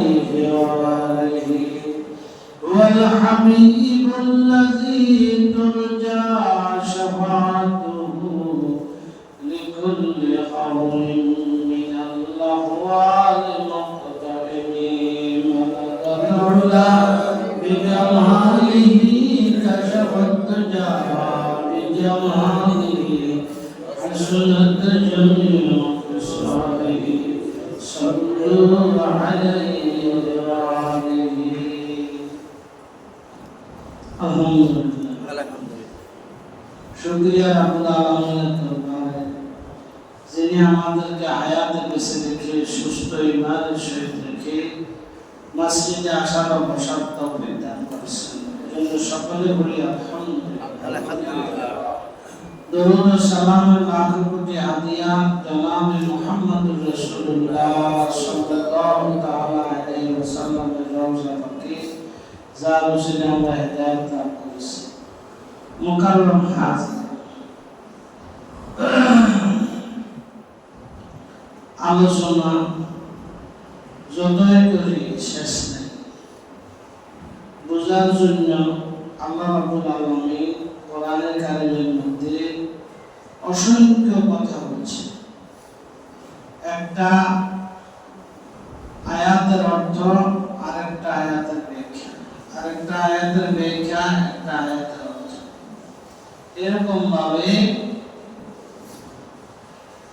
عليه هو الحبيب الذي ترجى شفاعته لكل قوم من الأهوال مقتحمين العلا بجماله كشف الدجى بجماله حسنت جميع خصاله صلوا عليه وآله الحمد لله শুক্রিয়া রাব্বুল আলামিনের দরবারে যিনি আমাদেরকে হায়াতে বেঁচে রেখে সুস্থ ইমানের সহিত রেখে মসজিদে আসার ও বসার তৌফিক দান করেছেন এজন্য সকলে বলি আলহামদুলিল্লাহ দরুদ ও সালামের লাখো কোটি হাদিয়া জনাব মুহাম্মদুর রাসূলুল্লাহ সাল্লাল্লাহু তাআলা আলাইহি ওয়াসাল্লামের রওজা পাকে যার উসিলে আমরা হেদায়েত লাভ করেছি মুকাররম হাজির আলোচনা যতই করি শেষ নেই বোঝার জন্য আল্লাহ রাব্বুল আলামিন কোরআনের কারিমের মধ্যে অসংখ্য কথা বলছে। একটা আয়াতের অর্থ আরেকটা আয়াতের ব্যাখ্যা। আরেকটা আয়াতের ব্যাখ্যা, একটা আয়াতের অর্থ। এরকম ভাবে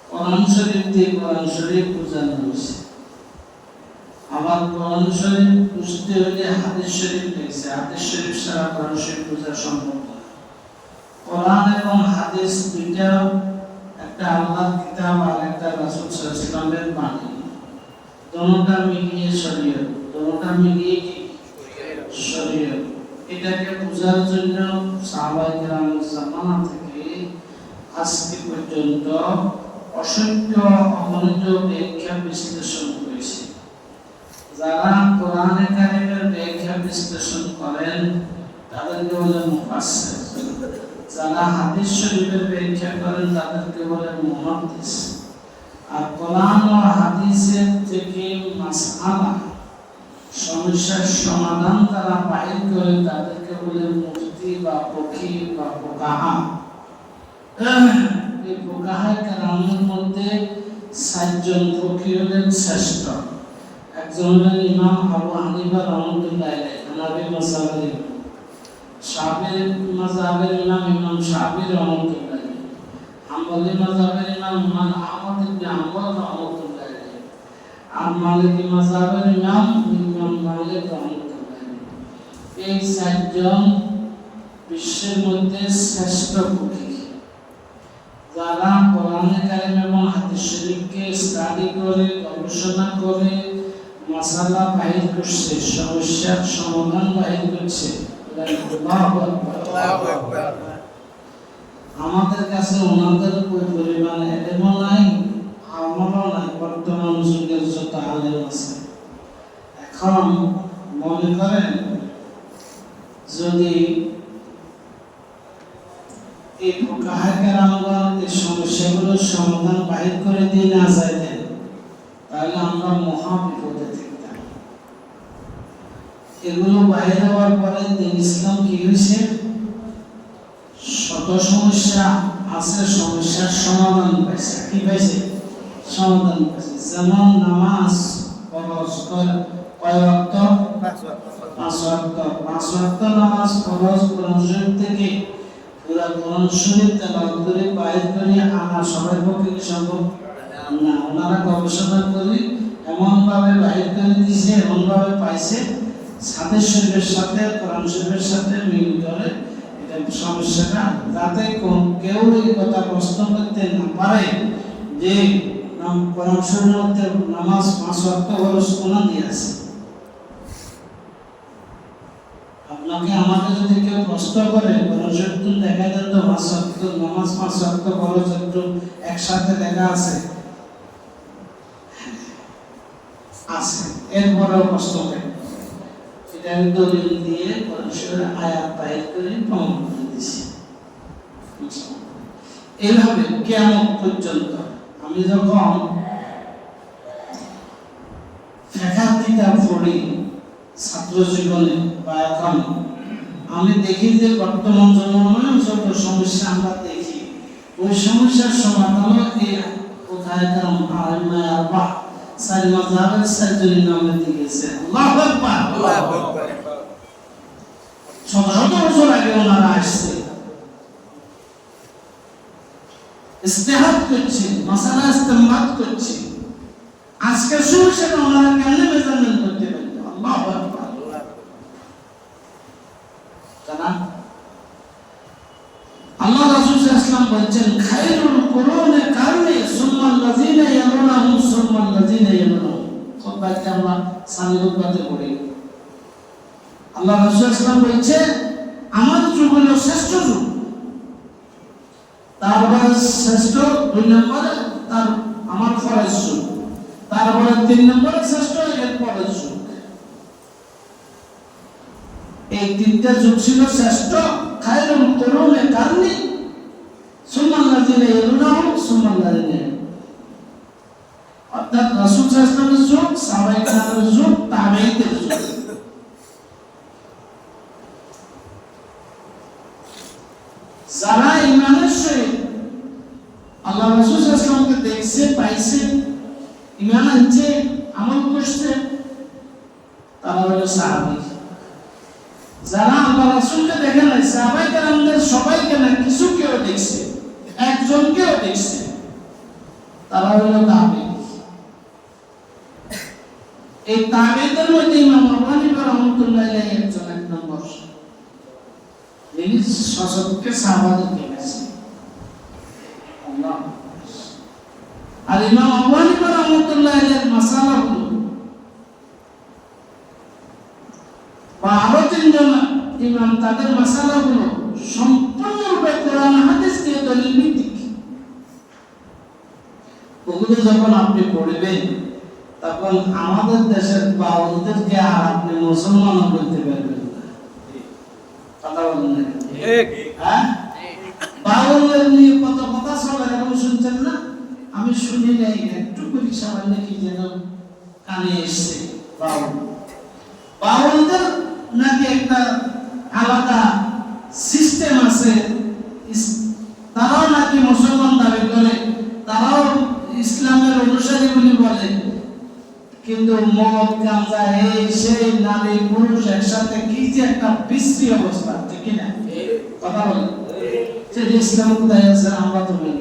কোরআন শরীফ দিয়ে কোরআন শরীফ বোঝানো হয়েছে। আবার কোরআন শরীফ বুঝতে হলে হাদিস শরীফ লেগেছে হাদিস শরীফ ছাড়া কোরআন শরীফ বোঝা সম্ভব না। কোরআন এবং হাদিস দুইটা, একটা আল্লাহর কিতাব আর একটা রাসূল বাণী। দোনোটা মিলিয়ে শরীয়ত, দোনোটা মিলিয়ে কি? শরীয়ত। এটাকে বোঝার জন্য কেরামের জামানা থেকে আজকে পর্যন্ত অসংখ্য অগণিত ব্যাখ্যা বিশ্লেষণ করেছে। যারা কোরআনে ব্যাখ্যা বিশ্লেষণ করেন, তাদেরকে বলে যারা হাদিস শরীফের ব্যাখ্যা করেন, তাদেরকে বলে মুহাদ্দিস। আর কোরআন ও হাদিসের থেকে মাসআলা, সমস্যার সমাধান তারা বাইর করে তাদেরকে বলে মুফতি বা ফকি বা ফুকাহা। এই ফুকাহা কেরামের মধ্যে সাতজন ফকি হলেন শ্রেষ্ঠ। একজন হলেন ইমাম আবু হানিফা রহমতুল্লাহ আলাইহি, হানাফি শাফির মাযহাবের ইমাম ইমাম শাফি রহমতুল্লাহ। হাম্বলি মাযহাবের ইমাম ইমাম আহমদ ইবনে হাম্বল আর মালিকি মাযহাবের ইমাম ইমাম মালিক রহমতুল্লাহ। এই সাতজন বিশ্বের মধ্যে শ্রেষ্ঠ ফকি যারা কোরআনে কারিম এবং হাদিস শরীফকে স্টাডি করে, গবেষণা করে মাসালা বাহির করছে, সমস্যার সমাধান বাহির করছে। আমাদের কাছে ওনাদের કોઈ পরিমাণ এলেমও নাই আমারও নাই, বর্তমান যুগের যত আলেম আছে। এখন মনে করেন, যদি এই ফুকাহাকের আমগণ এই সমস্যাগুলোর সমাধান বাহির করে দিয়ে না যাইতেন, তাহলে আমরা মহা বিপদে থাকতাম এগুলো বাইরে হওয়ার পরে দিন ইসলাম কি হয়েছে? শত সমস্যা আছে সমস্যার সমাধান পাইছে। কি পাইছে? সমাধান পাইছে। যেমন নামাজ ফরজ কয় কয় ওয়াক্ত? পাঁচ ওয়াক্ত। পাঁচ ওয়াক্ত। নামাজ ফরজ কোরআন শরীফ থেকে পুরা কোরআন শরীফ তেলাওয়াত করে বাইর করে আনা। সবার পক্ষে কি সম্ভব? না ওনারা গবেষণা করে এমন ভাবে বাইর করে দিছে এমন ভাবে পাইছে সাথে শরীফের সাথে কোরআন সাথে মিল করে, এটা সমস্যাটা যাতে কোন- কেউ এই কথা প্রশ্ন করতে না পারে যে কোরআন মধ্যে নামাজ পাঁচ আপনাকে আমাকে যদি কেউ প্রশ্ন করে কোরআন দেখা পাঁচ নামাজ পাঁচ ওয়াক্ত একসাথে লেখা আছে। আছে, এরপরেও প্রশ্ন করে। এটা দলিল দিয়ে শরীফের আয়াত করে প্রমাণ করে কেমন পর্যন্ত আমি যখন পড়ি ছাত্র জীবনে বা এখন, আমি দেখি যে বর্তমান জনগণের যত সমস্যা আমরা দেখি, ওই সমস্যার সমাধান কোথায় কারণ আলমায় আরবা সারি মাযহাবের সাইজুল নামে দিয়েছে আল্লাহু আকবার। বছর আগে ওনারা আসছে। ইস্তেহাদ করছে মাসালা ইস্তেমাদ করছে। আজকের সমস্যাটা ওনারা কেমনে মেজারমেন্ট করতে পারতো আল্লাহ আকবার। জানা আল্লাহ রাসূল ইসলাম বলছেন, খায়রুল কুরুনে কারণে সুম্মাল লাযিনা ইয়ালুনাহুম সুম্মাল লাযিনা ইয়ালুনাহুম খুতবাতে আমরা খুতবাতে পড়ি। আল্লাহ রাসূল ইসলাম বলছে, আমার যুগ হলো শ্রেষ্ঠ যুগ। তারপরে শ্রেষ্ঠ দুই নম্বরে, তার আমার ফরেজ যুগ। তারপরে তিন নম্বরে শ্রেষ্ঠ, এর পরের যুগ। এই তিনটা যুগ ছিল শ্রেষ্ঠ খায়রুল কুরুনে কারণে সুম্মাল লাযিনা ইয়ালুনাহুম সুম্মাল লাযিনা অর্থাৎ রাসূল সাল্লাল্লাহু আলাইহি যুগ যুগ, তাবেঈদের যুগ। যারা ইমানের সহিত আল্লাহ রাসূল সাল্লাল্লাহু দেখছে, পাইছে ইমান আনছে, আমল করছে, তারা হলো সাহাবী। যারা আল্লাহ রাসূলকে দেখে নাই, সাহাবায়ে কেরামদের সবাইকে না কিছু কেউ দেখছে একজনকেও দেখছে তারা হলো তাবেঈ এই তাবেঈদের মধ্যে ইমাম হানিফা রাহমাতুল্লাহ একজন এক নম্বর। তিনি সশস্ত্রকে সাহাবাদেরকে গেছে আর ইমাম হানিফা রাহমাতুল্লাহ মাসালা হলো বা আরও তিনজন ইমাম তাদের মাসালা হলো সম্পূর্ণরূপে কোরআন হাদিস দিয়ে দলিল ভিত্তিক। ওগুলো যখন আপনি পড়বেন তখন আমাদের দেশের বাউলদেরকে আর আপনি মুসলমানও বলতে পারবেন কথা বলেন হ্যাঁ? বাউলের নিয়ে কত কথা চলে এরকম শুনছেন না? আমি শুনি নাই একটু করি সামান্য কি যেন কানে এসছে বাউল। বাউলদের নাকি একটা আলাদা সিস্টেম আছে। তারাও নাকি মুসলমান দাবি করে, তারাও ইসলামের অনুসারী বলে বলে। কিন্তু মদ, গাঁজা, এই সেই নারী, পুরুষ একসাথে কি যে একটা বিশ্রী অবস্থা, ঠিক না? কথা বলেন যে ইসলাম কোথায় আছে, আমরা তো বলি।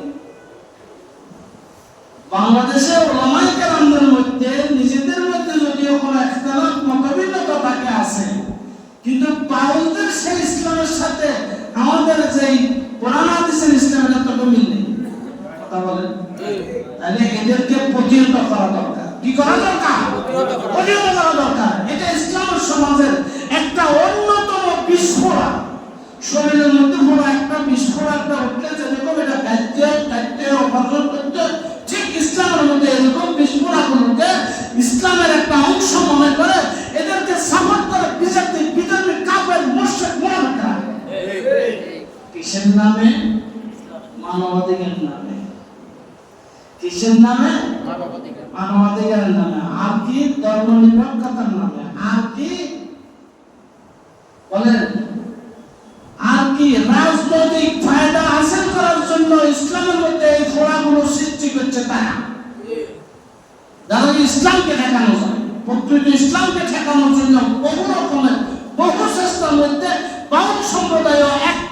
বাংলাদেশে ওলামাই কেরামদের মধ্যে, নিজেদের মধ্যে যদিও কোনো একতলাফ মতবিন্নতা থাকে আছে কিন্তু পাউলদের সেই ইসলামের সাথে আমাদের যেই কোরআন হাদিসের ইসলামের এত মিল নেই। কথা বলেন? তাহলে এদেরকে প্রতিহত করা দরকার। কি করা দরকার? প্রতিহত করা দরকার। এটা ইসলামের সমাজের একটা অন্যতম বিস্ফোরণ। শরীরের মধ্যে বড় একটা বিস্ফোরণ একটা উঠলে যেরকম এটা খাইতে খাইতে অপারেশন করতে, ঠিক ইসলামের মধ্যে এরকম বিস্ফোরণগুলোকে ইসলামের একটা অংশ মনে করে কিসের নামে? মানবাধিকার নামে। কিসের নামে? মানবাধিকারের নামে। আর কি ধর্ম নিরপেক্ষতার নামে? আর কি? বলেন। আর কি রাজনৈতিক ফায়দা হাসিল করার জন্য ইসলামের মধ্যে এই ফোড়াগুলো সৃষ্টি করছে তারা? যারা ইসলামকে ঠেকানো যায় প্রকৃত ইসলামকে ঠেকানোর জন্য বহু রকমের বহু চেষ্টার মধ্যে বাউল সম্প্রদায় একটা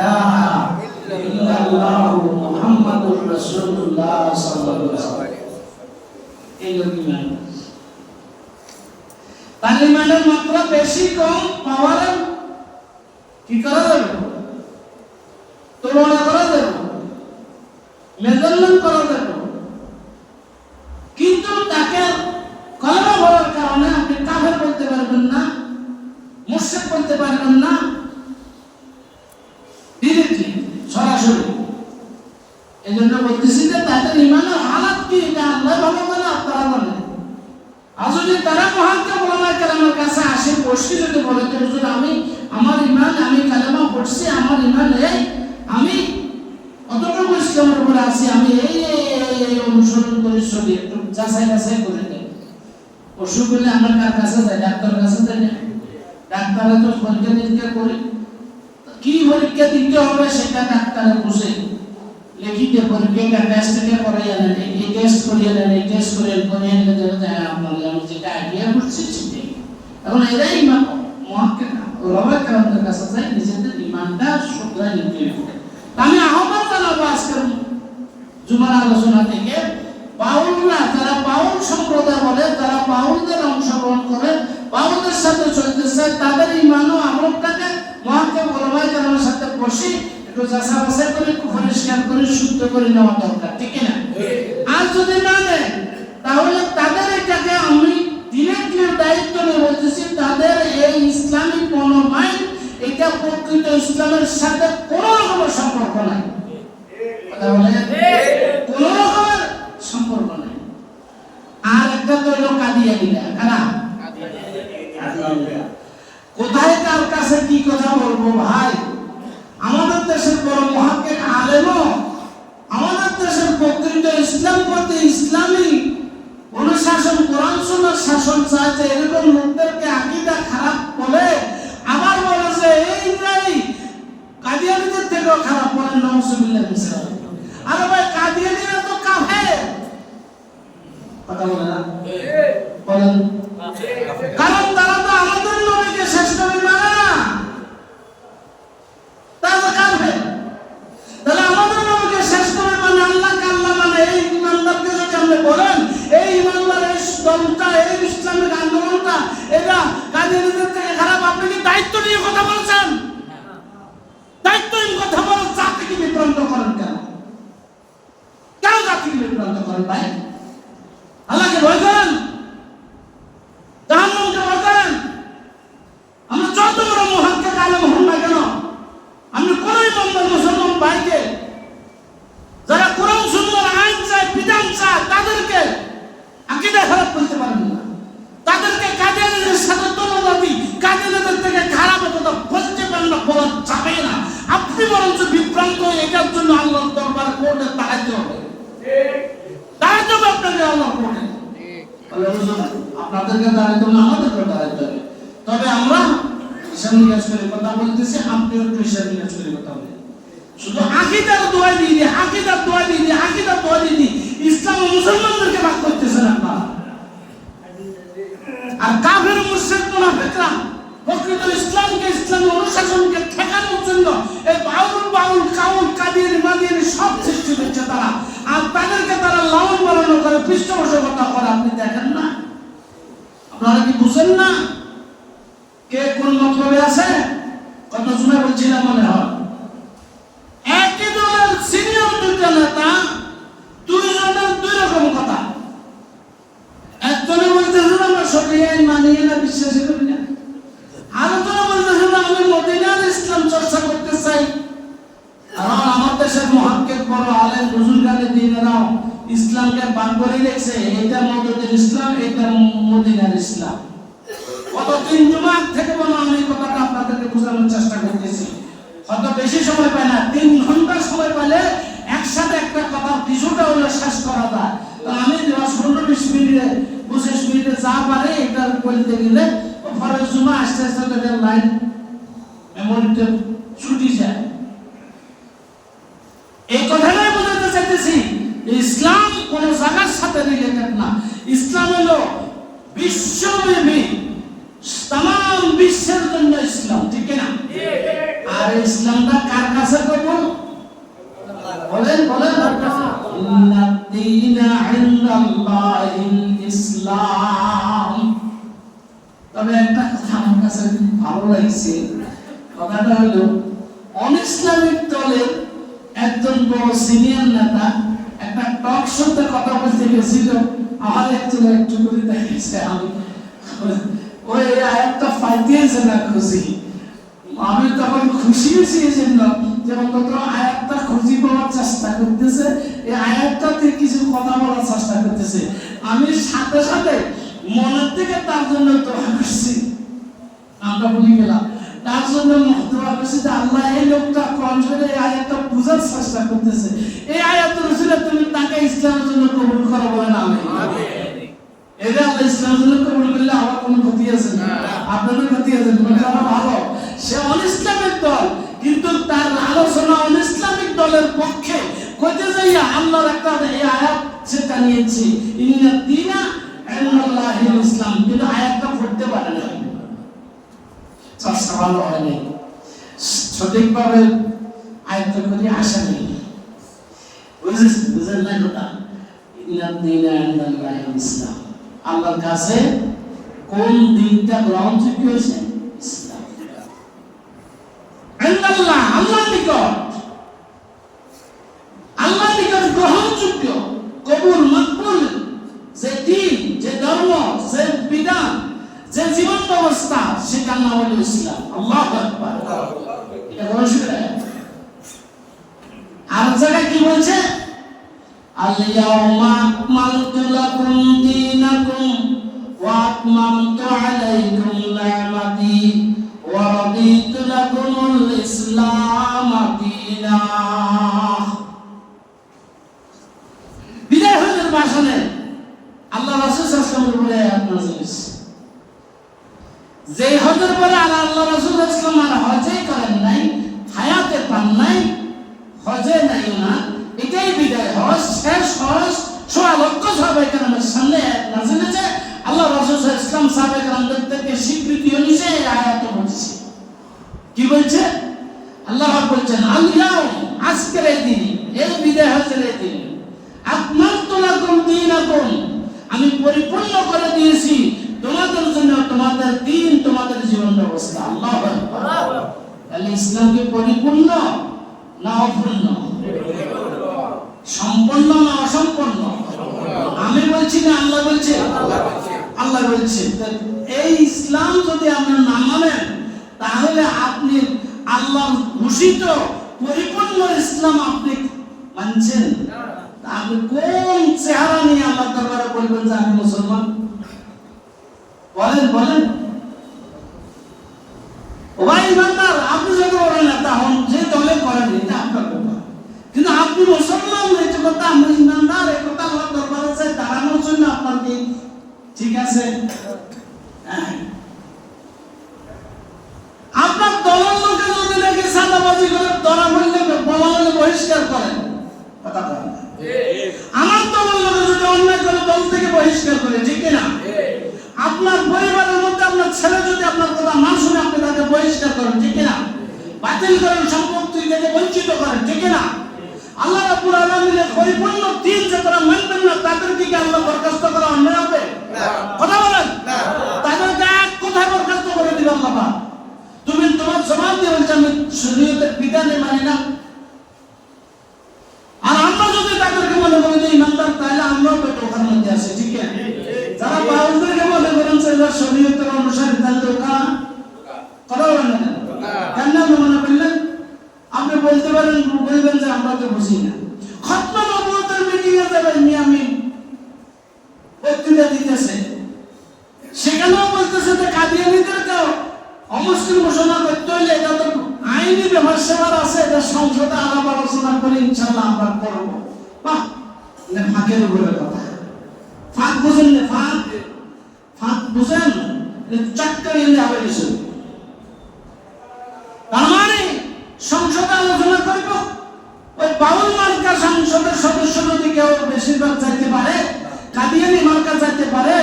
ইলাহা ইল্লাল্লাহু মুহাম্মাদুর রাসূলুল্লাহ সাল্লাল্লাহু আলাইহি ওয়াসাল্লাম। এই তার ইমানের মাত্রা বেশি কম পাওয়ার কি করা যাবে তুলনা করা যাবে মেজারমেন্ট করা যাবে কিন্তু তাকে জন্য তাদের ইমানের হালাত কি? এটা আল্লাহ ভালো জানে আর তারা আর যদি তারা মহানকে বলা কালামের কাছে আসে বসে যদি বলে হুজুর, আমি, আমার ইমান, আমি কালেমা পড়ছি, আমার ইমান এই, আমি অতটুকু ইসলামের উপরে আছি, আমি এই এই অনুসরণ করি চলি, একটু যাচাই বাছাই করে দেয় অসুখ হলে আমরা কার কাছে যাই ডাক্তার কাছে যাই না? ডাক্তারে তো পরীক্ষা নিরীক্ষা করে, কি পরীক্ষা দিতে হবে, সেটা ডাক্তারে বুঝে। লিখিতে পরীক্ষা টেস্ট থেকে করে আনেন এই টেস্ট করে আনেন এই টেস্ট করে করে আনলে দেখা যায় আপনার আমি যেটা আইডিয়া করছি সেটাই। এখন এরাই ইমান মহাকে ওলামা কেরামদের কাছে যায় নিজেদের ইমানটা শুধরাই নিতে হবে। আমি আহ্বান জানাব আজকের জুমার আলোচনা থেকে, বাউলরা যারা বাউল সম্প্রদায় বলে, যারা বাউলদের অংশগ্রহণ করে, বাউলদের সাথে চলতেছে তাদের ইমানও আমলটাকে মহাকে বলবাই জানানোর সাথে বসে একটু যাচা বাছাই করে একটু পরিষ্কার করে শুদ্ধ করে নেওয়া দরকার ঠিক না আর যদি না নেয় তাহলে তাদের এটাকে আমি ডিরেক্টলি দায়িত্ব নিয়ে বলতেছি তাদের এই ইসলামিক মনোমাইন্ড এটা প্রকৃত ইসলামের সাথে কোনো রকমের সম্পর্ক নাই। কোন রকমের সম্পর্ক নেই। আর একটা তো হলো কাদিয়ানিরা কারা কোথায় কার কাছে কি কথা বলব ভাই? আমাদের দেশের বড় মহাকে আলেমও আমাদের দেশের প্রকৃত ইসলাম পথে ইসলামী অনুশাসন কোরআন সুন্নাহর শাসন চায় যে এরকম লোকদেরকে আকীদা খারাপ বলে আবার বলে যে এই নাই কাদিয়ানিদের থেকেও খারাপ বলেন নমসুবিল্লাহ আরে ভাই কাদিয়ানিরা তো কাফের কথা বলে না বলেন কারণ তারা তো আমাদের নবীকে শেষ নবী মানে না তারা তো কাফের তাহলে আমাদের নবীকে শেষ নবী মানে আল্লাহকে আল্লাহ মানে এই ইমানদারকে যদি আপনি বলেন এই ইমানদার এই দলটা এই ইসলামিক আন্দোলনটা এটা কাদিয়ানিদের থেকে খারাপ আপনি কি দায়িত্ব নিয়ে কথা বলছেন দায়িত্বহীন কথা বলেন জাতিকে বিভ্রান্ত করেন কেন কেন জাতিকে বিভ্রান্ত করেন ভাই আল্লাহকে ভয় করেন জাহান্নামকে ভয় করেন আমরা যত বড় মহানকে কালে হন না কেন আমি কোন ইমানদার মুসলমান ভাইকে যারা কোরআন সুন্দর আইন চায় বিধান চায় তাদেরকে আকিদা খারাপ করতে পারেন না তাদেরকে কাদিয়ানিদের সাথে তুলনাবি কাদিয়ানিদের থেকে খারাপ কথা বলতে পারেন না বলা যাবে না আপনি বরঞ্চ বিভ্রান্ত হয়ে এটার জন্য আল্লাহর দরবারে কোর্টে দাঁড়াইতে হবে দাঁড়াইতে হবে আপনাকে আল্লাহ কোর্টে তাহলে হুজুর, আপনাদেরকে দাঁড়াইতে হবে আমাদেরকে দাঁড়াইতে হবে তবে আমরা হিসাব নিকাশ করে কথা বলতেছি আপনিও একটু হিসাব নিকাশ করে কথা বলেন শুধু আকিদার দোয়া দিয়ে দিয়ে ইসলাম মুসলমানদেরকে ভাগ করতেছেন আর কাফের মুনাফিকরা প্রকৃত ইসলামকে, ইসলামী অনুশাসনকে ঠেকানোর জন্য এই বাউল বাউল, কাউল, কাদির, মাদির সব সৃষ্টি করছে তারা। আর তাদেরকে তারা লালন পালন করে, পৃষ্ঠপোষকতা করে। আপনি দেখেন না? আপনারা কি বুঝেন না? কে কোন মতলবে আছে? কত শুনে বলছিলাম মনে হয় একই দলের সিনিয়র দুইটা নেতা দুইজনের দুই রকম কথা একজনে বলতেছেন আমরা সরিয়ে আইন মানিয়ে না বিশ্বাসী করি না আরেকজনে বলতেছেন আমি মদিনার ইসলাম চর্চা করতে চাই কারণ আমার দেশের মহাক্কের বড় আলেম বুজুর্গানে দিনেরাও ইসলামকে বান করে রেখেছে এটা ইসলাম এটা মদিনার ইসলাম। কত তিন জুমার থেকে আমি এই কথাটা আপনাদেরকে বোঝানোর চেষ্টা করতেছি। হয়তো বেশি সময় পায় না, তিন ঘণ্টা সময় পেলে একসাথে একটা কথা, কিছুটা হলে শেষ করা যায়। তো আমি পনেরো বিশ মিনিটে, পঁচিশ মিনিটে যা পারে, এটা বলতে গেলে ফরের জুমা আস্তে আস্তে লাইন মেমোরিতে ছুটি যায় এই কথাটাই বোঝাতে চাইতেছি যে ইসলাম কোন জায়গার সাথে রিলেটেড না ইসলাম হলো বিশ্বব্যাপী তাম বিশ্বের জন্য ইসলাম ঠিক না আর ইসলামটা কার কাছে করব বলেন বলেন ইন্নাদ্দীনা ইনদাল্লাহিল ইসলাম তবে একটা কথা আমার কাছে ভালো লাগছে কথাটা হলো অন ইসলামিক দলের একজন বড় সিনিয়র নেতা, একটা টক শোতে কথা বলতে গেছিল, আমার একজন একটু করে দেখেছে আমি ওই আয়াতটা ফাইতেছে না খুশি। আমি তখন খুশি হয়েছি এই জন্য যে অন্তত আয়াতটা খুঁজি পাওয়ার চেষ্টা করতেছে, এই আয়াতটাতে কিছু কথা বলার চেষ্টা করতেছে। আমি সাথে সাথে মনের থেকে তার জন্য দোয়া করছি। আমরা ভুলে গেলাম। তার জন্য দোয়া করছি যে আল্লাহ এই লোকটা কণ্ঠে এই আয়াতটা বুঝার চেষ্টা করতেছে। এই আয়াত রসুলে তুমি তাকে ইসলামের জন্য কবুল করো বলেন আমি। এটা আল্লাহ ইসলামের জন্য কবুল করলে আমার কোনো ক্ষতি আছে না। আপনাদের ক্ষতি আছে না তারা ভালো। সে অনিসলামিক দল কিন্তু তার আলোচনা অনিসলামিক দলের পক্ষে কইতে যাইয়া আল্লাহর একটা এই আয়াত সেটা নিয়েছি ইন্না দিনা ইন্নাল্লাহিল ইসলাম। কিন্তু আয়াতটা চর্চা হয়নি সঠিকভাবে আয়ত্ত করে আসা নেই। বুঝেছেন বুঝেন না কথা? আল্লাহর কাছে কোন দিনটা গ্রহণযোগ্য হয়েছে? ইসলাম। আল্লাহ আল্লাহর নিকট। আল্লাহর নিকট গ্রহণযোগ্য যে দিন, যে ধর্ম, যে বিধান যে জীবন ব্যবস্থা সেটার নাম হলো ইসলাম আল্লাহ আকবার এটা বড় শুনে আর জায়গায় কি বলছে اليوم أكملت لكم دينكم وأتممت عليكم نعمتي ورضيت لكم الإسلام دينا বিদায় হজের ভাষণে আল্লাহ রাসূল সাল্লাল্লাহু আলাইহি ওয়াসাল্লাম বলে আয়াত নাযিল হয়েছে। যে হজের পরে আর আল্লাহ রাসূল আলাইহি আর হজই করেন নাই, হায়াতে পান নাই, হজে নাই না, এটাই বিদায় হজ, শেষ হজ, সোয়া লক্ষ সাহাবাই কেরামের সামনে নাযিল হয়েছে। আল্লাহ রাসূল ওয়াসাল্লাম সাহাবাই কেরামদের থেকে স্বীকৃতি অনুযায়ী এই আয়াত বলছে কি বলছে? আল্লাহ বলছেন আল্লাহ আজকের এই দিন, এই বিদায় হজের এই দিন, আকমালতু লাকুম দীনাকুম, আমি পরিপূর্ণ করে দিয়েছি তোমাদের জন্য তোমাদের দিন, তোমাদের জীবন ব্যবস্থা। আল্লাহ তাহলে ইসলাম কি পরিপূর্ণ না অপূর্ণ? সম্পূর্ণ না অসম্পূর্ণ? আমি বলছি না আল্লাহ বলছে? আল্লাহ বলছে। এই ইসলাম যদি আপনার না মানেন, তাহলে আপনি আল্লাহ ঘোষিত পরিপূর্ণ ইসলাম আপনি মানছেন? আপনি কোন চেহারা নিয়ে আল্লাহ দরবারে বলবেন যে আমি মুসলমান? বলেন বলেন ও ভাই ইমানদার আপনি যদি বলেন না তা হন যে দলে করেন এটা আপনার ব্যাপার কিন্তু আপনি মুসলমান এটা কথা আমি ইমানদার এই কথা আল্লাহ দরবারে চাই দাঁড়ানোর জন্য আপনার কি ঠিক আছে হ্যাঁ আপনার দলের লোকে যদি দেখে সাদাবাজি করে ধরা বললে বলা হলে বহিষ্কার করেন কথা বলেন না। আমার দলের লোকে যদি অন্যায় করে দল থেকে বহিষ্কার করে ঠিক না আপনার পরিবারের মধ্যে আপনার ছেলে যদি আপনার কথা না শুনে আপনি তাকে বহিষ্কার করেন ঠিক না বাতিল করেন সম্পত্তি থেকে বঞ্চিত করেন ঠিক না আল্লাহ রাব্বুল আলামিনের পরিপূর্ণ দিন যে তারা মানবেন না তাদেরকে কি আল্লাহ বরখাস্ত করা অন্যায় হবে? কথা বলেন। তাদেরকে এক কোথায় বরখাস্ত করে দিবেন আল্লাহ পাক? তুমি তোমার জবাব দিয়ে বলছো আমি শরীয়তের বিধানে মানি না আর আমরা যদি তাদেরকে মনে করি যে ইমানদার তাহলে আমরাও তো ওখানে মধ্যে আছি ঠিক আছে যারা বাউলদেরকে মনে করেন যে এরা শরীয়তের অনুসারী তাহলে ওকা কথা বলেন না কেন? কেন মনে করলেন? আপনি বলতে পারেন বলবেন যে আমরা তো বুঝি না। খতম নবুয়তের মিটিং এ যাবেন নিয়ামিন বক্তৃতা দিতেছে সেখানেও বলতেছে যে কাদিয়ানিদেরকেও অমুসলিম ঘোষণা করতে হলে এটা তো আইনি ব্যবহার সেবার আছে এটা সংসদে আলাপ আলোচনা করে ইনশাল্লাহ আমরা করব। বাহ ফাঁকের উপরে কথা। ফাঁক বুঝেন না ফাঁক ফাঁক। বুঝেন? চাক্কা এলে আবার কিছু তার মানে সংসদে আলোচনা করব। ওই বাউল মার্কা সংসদের সদস্য যদি কেউ বেশিরভাগ চাইতে পারে, কাদিয়ানি মার্কা চাইতে পারে,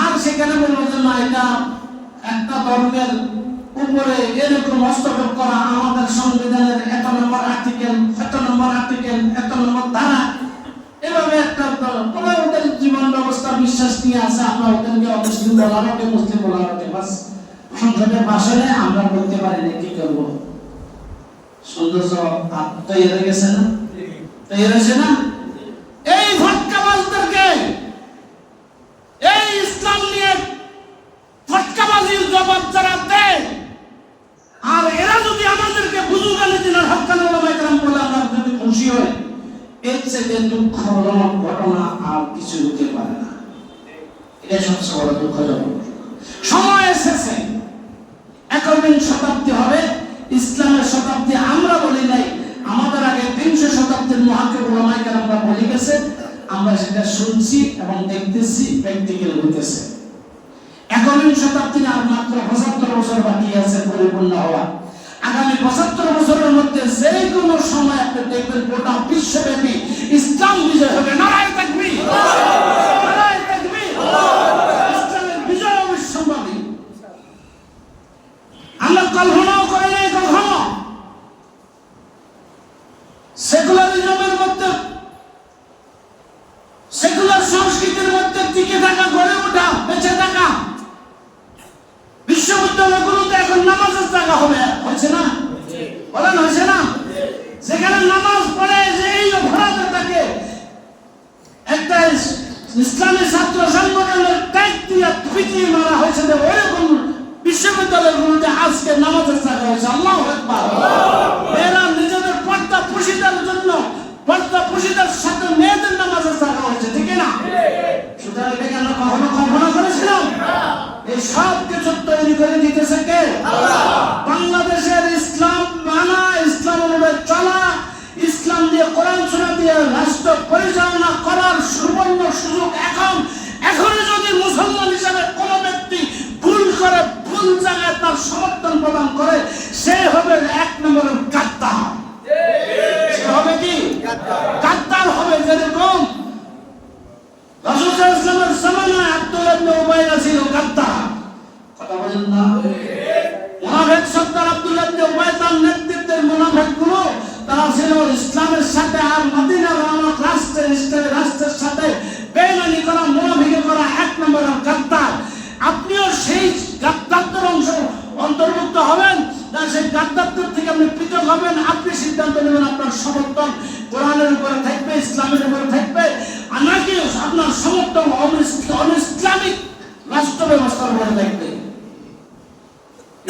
আর সেখানে বলব যে, না, এটা একটা ধর্মের উপরে এরকম হস্তক্ষেপ করা আমাদের সংবিধানের এত নম্বর আর্টিকেল এত নম্বর আর্টিকেল এত নম্বর ধারা। এভাবে একটা ওরা ওদের জীবন ব্যবস্থা বিশ্বাস নিয়ে আছে আমরা ওদেরকে অমুসলিম বলা হবে মুসলিম বলা হবে বাস সংসদের ভাষণে আমরা বলতে পারি না কি করব। সৌন্দর্য তৈরি হয়ে গেছে না? তৈরি হয়েছে না এই ভটকাবাজদেরকে এই ইসলাম নিয়ে ফটকাবাজির জবাব যারা দেয় আর এরা যদি আমাদেরকে বুঝু গালি দিনের হকানি চাইতে দুঃখজনক ঘটনা আর কিছু হতে পারে না এটা সবচেয়ে বড় দুঃখজনক সময় এসেছে। একবিংশ শতাব্দী হবে। ইসলামের শতাব্দী আমরা বলি নাই। আমাদের আগে বিংশ শতাব্দীর মহাকে আমরা বলে গেছে। আমরা সেটা শুনছি এবং দেখতেছি প্র্যাকটিক্যাল হইতেছে। একবিংশ শতাব্দীর আর মাত্র পঁচাত্তর বছর বাকি আছে পরিপূর্ণ হওয়া। আগামী পঁচাত্তর বছরের মধ্যে যে কোনো সময় আপনি দেখবেন গোটা বিশ্বব্যাপী ইসলাম বিজয় হবে। নারায় থাকবি নারায় থাকবি ইসলামের বিজয় অবিসম্ভাবী আমরা কল্পনাও করে নাই কখনো সেকুলারিজমের মধ্যে সেকুলার সংস্কৃতির মধ্যে টিকে থাকা গড়ে ওঠা বেঁচে থাকা বিশ্ববিদ্যালয়গুলোতে এখন নামাজের জায়গা হবে হয়েছে না বলেন হয়েছে না যেখানে নামাজ পড়ে যে এই অপরাধে থাকে একটা ইস- ইসলামী ছাত্র সংগঠনের ট্যাগ দিয়ে পিটিয়ে মারা হয়েছে যে ওইরকম বিশ্ববিদ্যালয়গুলোতে আজকে নামাজের জায়গা হয়েছে আল্লাহ একবার এরা নিজেদের পর্দা পুষিদার জন্য পর্দা পুষিদার সাথে মেয়েদের নামাজের জায়গা হয়েছে ঠিক না সুতরাং এটাকে আমরা কখনো কল্পনা করেছিলাম এই সব কিছু তৈরি করে দিতেছে কে বাংলাদেশের ইসলাম মানা ইসলাম অনুযায়ী চলা ইসলাম দিয়ে কোরআন শোনা দিয়ে রাষ্ট্র পরিচালনা করার সুবর্ণ সুযোগ এখন। এখনই যদি মুসলমান হিসাবে কোন ব্যক্তি ভুল করে, ভুল জায়গায় তার সমর্থন প্রদান করে, সে হবে এক নম্বরের হবে কি? হবে যেরকম কথা বলেন না? মুনাফিক আব্দুল্লাহ তার নেতৃত্বের মুনাফিকগুলো তারা ছিল ইসলামের সাথে আর মদিনার নামক রাষ্ট্রের ইসলামের রাষ্ট্রের সাথে বেইমানি করা, মুনাফিকে করা এক নম্বরের গাদ্দার। আপনিও সেই গাদ্দারদের অংশ অন্তর্ভুক্ত হবেন না সেই গাদ্দারদের থেকে আপনি পৃথক হবেন। আপনি সিদ্ধান্ত নেবেন আপনার সমর্থন কোরআনের উপরে থাকবে, ইসলামের উপরে থাকবে। আর নাকি আপনার সমর্থন অনিসলামিক রাষ্ট্র ব্যবস্থার উপরে থাকবে।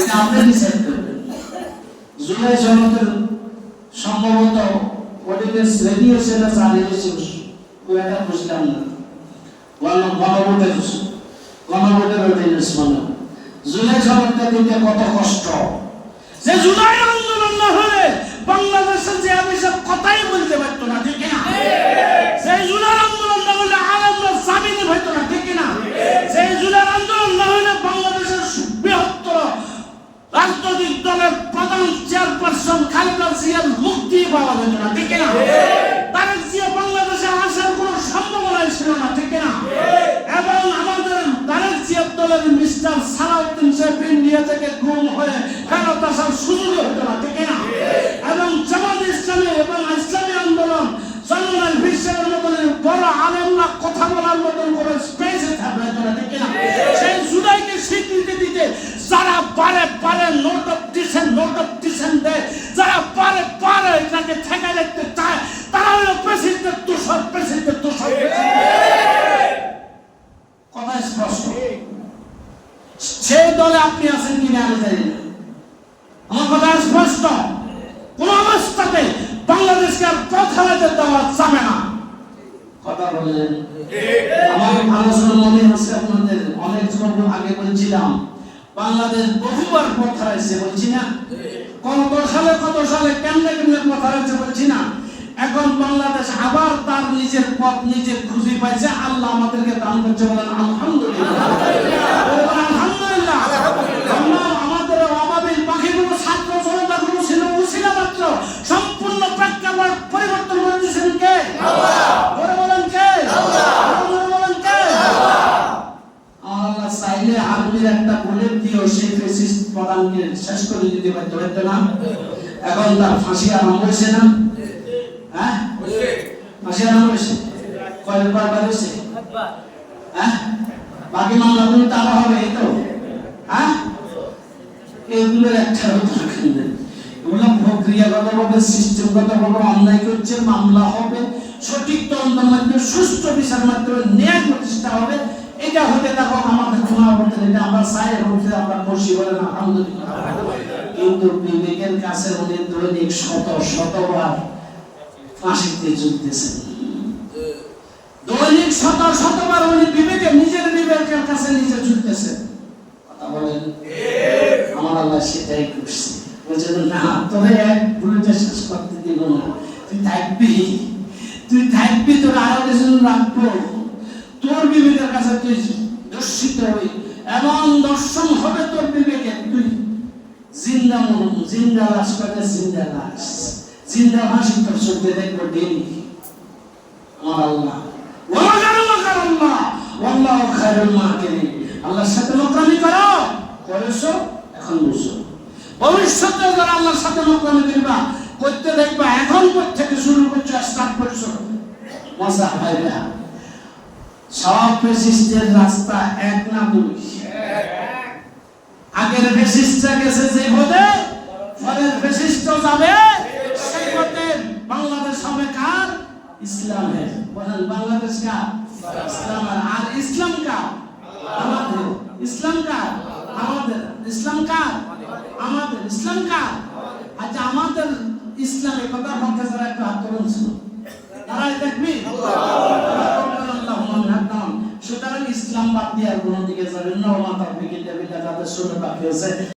এটা আপনি ডিসাইড করবেন। জুলাই জগতের সম্ভবত অডিয়েন্স রেডিও সেটা চালিয়েছে খুব একটা বুঝলাম না। গণ গণভোটের গণভোটের অডিয়েন্স মানে। জুলাই জগৎটা দিতে কত কষ্ট। যে জুলাই আন্দোলন না হলে বাংলাদেশের যে আমি সব কথাই বলতে পারতো না, ঠিক না? রাজনৈতিক দলের প্রধান চেয়ারপারসন খালেদা জিয়ার মুক্তি পাওয়া যাবে না ঠিক না তারেক জিয়া বাংলাদেশে আসার কোনো সম্ভাবনাই ছিল না ঠিক না এবং আমাদের তারেক জিয়ার দলের মিস্টার সালাউদ্দিন সাহেব ইন্ডিয়া থেকে গুম হয়ে ফেরত আসার সুযোগ হতো না ঠিক না এবং জামাত ইসলামী এবং ইসলামী আন্দোলন জনগণ বিশ্বের মতন বড় আলেমরা কথা বলার মতন কোনো স্পেসে থাকবে না ঠিক না সেই জুলাইকে স্বীকৃতি দিতে যারা পারে পারে note of dissent note of dissent দেয় যারা পারে পারে এটাকে ঠেকা রাখতে চায় তারা হলো প্রেসিডেন্ট তুষার প্রেসিডেন্ট তুষার কথা স্পষ্ট সেই দলে আপনি আছেন কিনা আমি জানি না আমার কথা স্পষ্ট কোন অবস্থাতে বাংলাদেশকে আর প্রথারাতে দেওয়া যাবে না কথা বললেন আমার আলোচনা মনে আছে আপনাদের অনেক যুবক আগে বলছিলাম বাংলাদেশ বহুবার পথ হারাইছে বলছি না, কত সালে কত সালে কেমনে কেমনে কথা হারাইছে বলছি না? এখন বাংলাদেশ আবার তার নিজের পথ নিজে খুঁজে পাইছে, আল্লাহ আমাদেরকে দান করছে বলেন, আলহামদুলিল্লাহ। প্রধানকে শেষ করে দিতে পারতো হয়তো না। এখন তার ফাঁসি আরম্ভ হয়েছে না? হ্যাঁ? ফাঁসি আরম্ভ হয়েছে? কয়েকবার বার হয়েছে? হ্যাঁ? বাকি মামলাগুলো তো আরও হবে, এই তো। হ্যাঁ? এগুলোর একটা এগুলো প্রক্রিয়াগতভাবে, সিস্টেমগতভাবে অন্যায় করছে, মামলা হবে, সঠিক তদন্তের মাধ্যমে, সুষ্ঠু বিচার মাধ্যমে ন্যায় প্রতিষ্ঠা হবে এটা হতে তখন আমাদের ক্ষমা করতে এটা আমরা চাই সেটা আমরা খুশি বলেন আলহামদুলিল্লাহ। কিন্তু বিবেকের কাছে দৈনিক শত, শতবার ফাঁসিতে দৈনিক শত, শতবার উনি নিজের বিবেকের কাছে নিজে কথা বলেন? আমার আল্লাহ সেটাই করছে। বলছে, না, তোরে এক বুলেটে শেষ করতে দিব না। তুই থাকবি তুই থাকবি, তোর আরও কিছু রাখব। তোর বিবেকের কাছে তুই দর্শিত হই এমন দর্শন হবে তোর বিবেকে। তুই জিন্দা মরুম জিন্দা লাশ করে জিন্দা লাশ। জিন্দা হাসি তোর চোখে দেখব ডেলি আমার আল্লাহ। আল্লাহ খায়রুল মাকিরিন। আল্লাহর এখন বুঝো। ভবিষ্যতে যারা আল্লাহর সাথে মোকামি করবা, করতে দেখবা, এখন থেকে শুরু করছ স্টার্ট করছ। মজা পাইবে সব ফেসিস্টের রাস্তা এক না দুই। আগের ফেসিস্টরা গেছে যে পথে পরের ফেসিস্ট যাবে সেই পথে। বাংলাদেশ হবে কার? ইসলামের। বলেন বাংলাদেশ কার? ইসলামের আর ইসলাম কার? আমাদের। ইসলাম কার? আমাদের। ইসলাম কার? আমাদের। ইসলাম কার? আচ্ছা আমাদের ইসলামে কথা পক্ষে যারা একটু তুলুন ছিল নারায় দেখবি? সুতরাং ইসলাম বাদ দিয়ে আর কোনো দিকে যাবেন না। ও মাতার দিকে যাদের শুনে বাকি আছে